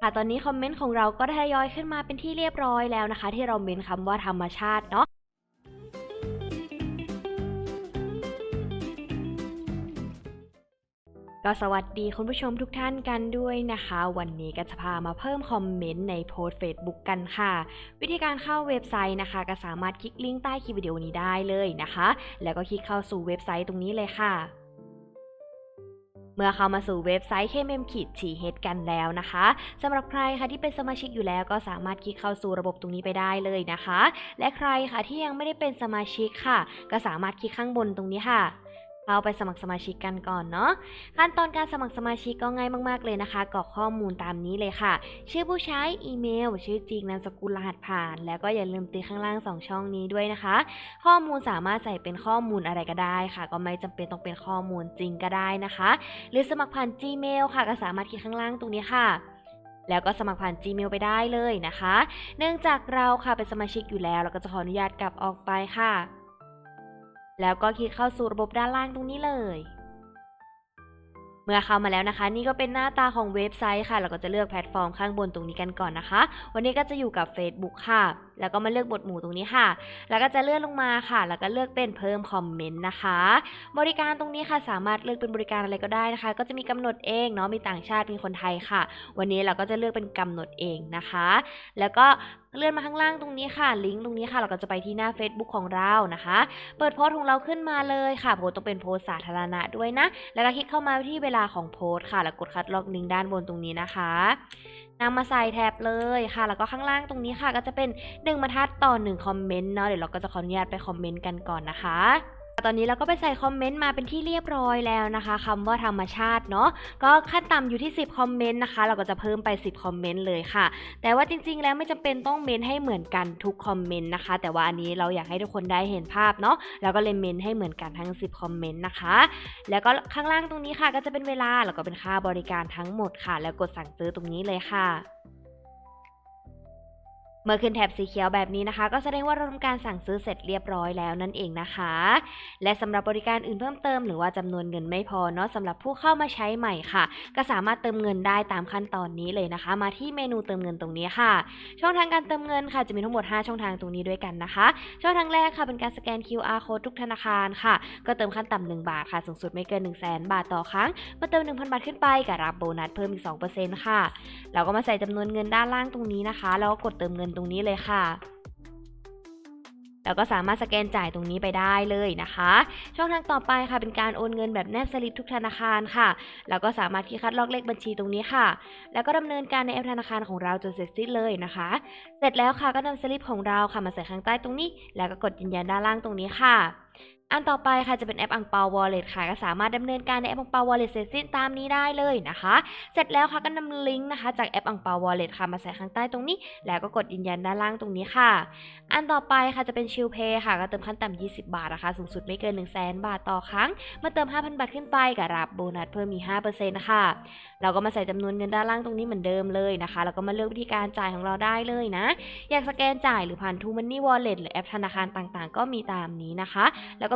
ค่ะตอนนี้คอมเมนต์ของเราก็ได้ยอยขึ้นมาเป็นที่เรียบร้อยแล้วนะคะ ที่เราเมนคำว่าธรรมชาติเนาะก็สวัสดีคุณผู้ชมทุกท่านกันด้วยนะคะ วันนี้ก็จะพามาเพิ่มคอมเมนต์ในโพสต์ Facebook กันค่ะ วิธีการเข้าเว็บไซต์นะคะ ก็สามารถคลิกลิงก์ใต้คลิปวิดีโอนี้ได้เลยนะคะ แล้วก็คลิกเข้าสู่เว็บไซต์ตรงนี้เลยค่ะ เมื่อเข้ามาสู่เว็บไซต์ KMM ขีดฉีเฮดกันแล้วนะคะสำหรับใครค่ะที่เป็นสมาชิกอยู่แล้วก็สามารถคลิกเข้าสู่ระบบตรงนี้ไปได้เลยนะคะ และใครค่ะที่ยังไม่ได้เป็นสมาชิกค่ะ ก็สามารถคลิกข้างบนตรงนี้ค่ะ เข้าไปสมัครสมาชิกกันก่อนเนาะขั้นตอนการสมัครสมาชิกก็ง่ายมาก ๆ เลยนะคะ กรอกข้อมูลตามนี้เลยค่ะ ชื่อผู้ใช้อีเมล ชื่อจริงนามสกุลรหัสผ่าน แล้วก็อย่าลืมติข้างล่าง 2 ช่องนี้ด้วยนะคะ ข้อมูลสามารถใส่เป็นข้อมูลอะไรก็ได้ค่ะ ก็ไม่จำเป็นต้องเป็นข้อมูลจริงก็ได้นะคะ หรือสมัครผ่าน Gmail ค่ะ ก็สามารถคลิกข้างล่างตรงนี้ค่ะแล้วก็สมัครผ่าน Gmail ไปได้เลยนะคะ เนื่องจากเราค่ะเป็นสมาชิกอยู่แล้ว เราก็จะขออนุญาตกลับออกไปค่ะ แล้วก็คลิกเข้าสู่ระบบด้านล่างตรงนี้เลย เมื่อเข้ามาแล้วนะคะ นี่ก็เป็นหน้าตาของเว็บไซต์ค่ะ เราก็จะเลือกแพลตฟอร์มข้างบนตรงนี้กันก่อนนะคะ วันนี้ก็จะอยู่กับ Facebook ค่ะ แล้วก็มาเลือกบทหมู่ตรงนี้ค่ะ แล้วก็จะเลื่อนลงมาค่ะ แล้วก็เลือกเป็นเพิ่มคอมเมนต์นะคะ บริการตรงนี้ค่ะสามารถเลือกเป็นบริการอะไรก็ได้นะคะ ก็จะมีกำหนดเองเนาะมีต่างชาติมีคนไทยค่ะ วันนี้เราก็จะเลือกเป็นกำหนดเองนะคะ แล้วก็เลื่อนมาข้างล่างตรงนี้ค่ะ ลิงก์ตรงนี้ค่ะ เราก็จะไปที่หน้า Facebook ของเรานะคะ เปิดโพสต์ของเราขึ้นมาเลยค่ะ โพสต์ต้องเป็นโพสต์สาธารณะด้วยนะ แล้วก็คลิกเข้ามาที่เวลาของโพสต์ค่ะ แล้วกดคัดลอกลิงก์ด้านบนตรงนี้นะคะ นำมาใส่แท็บเลยค่ะ แล้วก็ข้างล่างตรงนี้ค่ะ ก็จะเป็น1บรรทัดต่อ1คอมเมนต์เนาะเดี๋ยวเราก็จะขออนุญาตไปคอมเมนต์กันก่อนนะคะ ตอนนี้เราก็ไปใส่คอมเมนต์มาเป็นที่เรียบร้อยแล้วนะคะคำว่าธรรมชาติเนาะก็ขั้นต่ำอยู่ที่ 10 คอมเมนต์นะคะ เราก็จะเพิ่มไป 10 คอมเมนต์เลยค่ะ แต่ว่าจริง ๆ แล้วไม่จำเป็นต้องเมนให้เหมือนกันทุกคอมเมนต์นะคะ แต่ว่าอันนี้เราอยากให้ทุกคนได้เห็นภาพเนาะแล้วก็เลยเมนให้เหมือนกันทั้ง 10 คอมเมนต์นะคะ แล้วก็ข้างล่างตรงนี้ค่ะ ก็จะเป็นเวลาแล้วก็เป็นค่าบริการทั้งหมดค่ะ แล้วกดสั่งซื้อตรงนี้เลยค่ะ เมื่อขึ้นแถบสีเขียวแบบนี้นะคะ ก็แสดงว่าเราทำการสั่งซื้อเสร็จเรียบร้อยแล้วนั่นเองนะคะ และสำหรับบริการอื่นเพิ่มเติมหรือว่าจำนวนเงินไม่พอเนาะสำหรับผู้เข้ามาใช้ใหม่ค่ะ ก็สามารถเติมเงินได้ตามขั้นตอนนี้เลยนะคะ มาที่เมนูเติมเงินตรงนี้ค่ะ ช่องทางการเติมเงินค่ะจะมีทั้งหมด 5 ช่องทางตรงนี้ด้วยกันนะคะ ช่องทางแรกค่ะเป็นการสแกน QR code ทุกธนาคารค่ะ ก็เติมขั้นต่ำ1บาทค่ะสูงสุดไม่เกิน 1 0 0 0 0แบาทต่อครั้งเมื่อเติม 1,000 บาทขึ้นไปก็รับโบนัสเพิ่มอีก2%ค่ะเราก็มาใส่จำนวนเงินด้านล่างตรงนี้นะคะแล้วก็กดเติมเงินตรงนี้เลยค่ะแล้วก็สามารถสแกนจ่ายตรงนี้ไปได้เลยนะคะ ช่องทางต่อไปค่ะเป็นการโอนเงินแบบแนบสลิปทุกธนาคารค่ะ แล้วก็สามารถที่คัดลอกเลขบัญชีตรงนี้ค่ะ แล้วก็ดำเนินการในแอปธนาคารของเราจนเสร็จสิ้นเลยนะคะ เสร็จแล้วค่ะก็นำสลิปของเราค่ะมาใส่ข้างใต้ตรงนี้ แล้วก็กดยืนยันด้านล่างตรงนี้ค่ะ อันต่อไปค่ะจะเป็นแอปอังเปาวอลเล็ตค่ะ ก็สามารถดำเนินการในแอปอังเปาวอลเล็ตเสร็จสิ้นตามนี้ได้เลยนะคะ เสร็จแล้วค่ะก็นำลิงก์นะคะ จากแอปอังเปาวอลเล็ตค่ะมาใส่ข้างใต้ตรงนี้ แล้วก็กดยืนยันด้านล่างตรงนี้ค่ะ อันต่อไปค่ะจะเป็นชิลเพย์ค่ะ ก็เติมขั้นต่ำ20 บาทนะคะสูงสุดไม่เกิน 1 0 0 0 0 0บาทต่อครั้งมื่อเติม 5,000 บาทขึ้นไปก็รับโบนัสเพิ่มมี5%ค่ะเราก็มาใส่จำนวนเงินด้านล่างตรงนี้เหมือนเดิมเลยนะคะแล้วก็มาเลือกวิธีการจ่ายของเราได้เลยนะ อยากสแกนจ่ายหรือผ่าน t ูมันนี่วอลเล็ตหรือแอปธนาคารต่างๆ ก็มีตามนี้นะคะ แล้วก็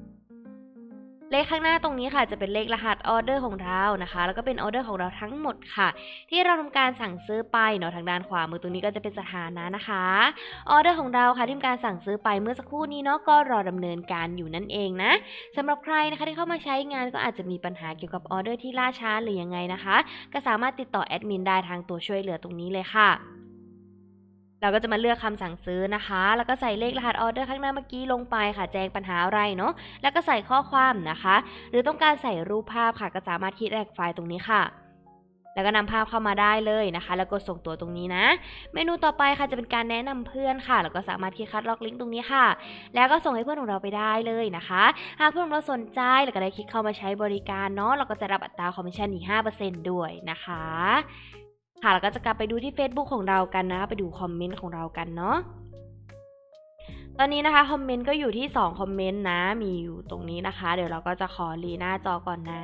เลขข้างหน้าตรงนี้ค่ะจะเป็นเลขรหัสออเดอร์ของเรานะคะ แล้วก็เป็นออเดอร์ของเราทั้งหมดค่ะ ที่เราทำการสั่งซื้อไปเนาะทางด้านขวามือตรงนี้ก็จะเป็นสถานะนะคะออเดอร์ของเราค่ะที่ทำการสั่งซื้อไปเมื่อสักครู่นี้เนาะก็รอดำเนินการอยู่นั่นเองนะสำหรับใครนะคะที่เข้ามาใช้งานก็อาจจะมีปัญหาเกี่ยวกับออเดอร์ที่ล่าช้าหรือยังไงนะคะ ก็สามารถติดต่อแอดมินได้ทางตัวช่วยเหลือตรงนี้เลยค่ะ เราก็จะมาเลือกคำสั่งซื้อนะคะ แล้วก็ใส่เลขรหัสออเดอร์ข้างหน้าเมื่อกี้ลงไปค่ะ แจ้งปัญหาอะไรเนาะ แล้วก็ใส่ข้อความนะคะ หรือต้องการใส่รูปภาพค่ะ ก็สามารถคลิกแรกไฟล์ตรงนี้ค่ะ แล้วก็นำภาพเข้ามาได้เลยนะคะ แล้วกดส่งตัวตรงนี้นะ เมนูต่อไปค่ะจะเป็นการแนะนำเพื่อนค่ะ แล้วก็สามารถคลิกคัดล็อกลิงก์ตรงนี้ค่ะ แล้วก็ส่งให้เพื่อนของเราไปได้เลยนะคะ หากเพื่อนของเราสนใจแล้วก็ได้คลิกเข้ามาใช้บริการเนาะ เราก็จะรับอัตราคอมมิชชั่นอีก5%ด้วยนะคะ ค่ะแล้วก็จะกลับไปดูที่ Facebook ของเรากันนะ ไปดูคอมเมนต์ของเรากันเนาะตอนนี้นะคะคอมเมนต์ก็อยู่ที่2คอมเมนต์นะมีอยู่ตรงนี้นะคะ เดี๋ยวเราก็จะขอรีหน้าจอก่อนนะ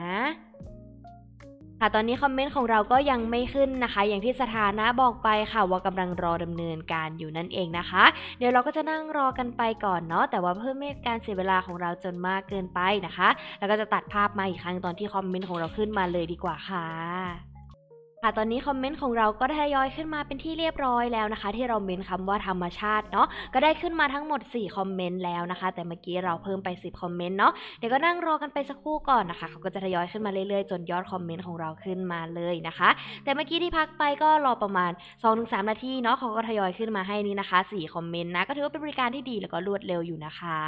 ค่ะตอนนี้คอมเมนต์ของเราก็ยังไม่ขึ้นนะคะ อย่างที่สถานะบอกไปค่ะว่ากำลังรอดำเนินการอยู่นั่นเองนะคะ เดี๋ยวเราก็จะนั่งรอกันไปก่อนเนาะแต่ว่าเพื่อไม่ให้การเสียเวลาของเราจนมากเกินไปนะคะ แล้วก็จะตัดภาพมาอีกครั้งตอนที่คอมเมนต์ของเราขึ้นมาเลยดีกว่าค่ะ ค่ะตอนนี้คอมเมนต์ของเราก็ได้ทยอยขึ้นมาเป็นที่เรียบร้อยแล้วนะคะ ที่เราเมนคำว่าธรรมชาติเนาะก็ได้ขึ้นมาทั้งหมด 4 คอมเมนต์แล้วนะคะ แต่เมื่อกี้เราเพิ่มไป 10 คอมเมนต์เนาะเดี๋ยวก็นั่งรอกันไปสักครู่ก่อนนะคะเขาก็จะทยอยขึ้นมาเรื่อยๆ จนยอดคอมเมนต์ของเราขึ้นมาเลยนะคะ แต่เมื่อกี้ที่พักไปก็รอประมาณ 2-3 นาทีเนาะเขาก็ทยอยขึ้นมาให้นี่นะคะ 4 คอมเมนต์นะก็ถือว่าเป็นบริการที่ดีแล้วก็รวดเร็วอยู่นะคะ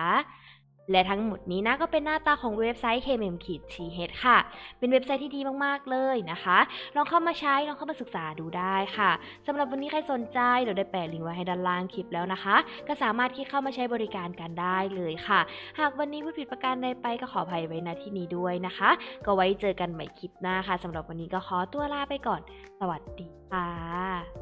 และทั้งหมดนี้นะก็เป็นหน้าตาของเว็บไซต์ KMM TH ค่ะ เป็นเว็บไซต์ที่ดีมากๆเลยนะคะ ลองเข้ามาใช้ ลองเข้ามาศึกษาดูได้ค่ะสำหรับวันนี้ใครสนใจเราได้แปะลิงก์ไว้ให้ด้านล่างคลิปแล้วนะคะ ก็สามารถที่เข้ามาใช้บริการกันได้เลยค่ะ หากวันนี้พูดผิดประการใดไปก็ขออภัยไว้ณที่นี้ด้วยนะคะ ก็ไว้เจอกันใหม่คลิปหน้าค่ะสำหรับวันนี้ก็ขอตัวลาไปก่อน สวัสดีค่ะ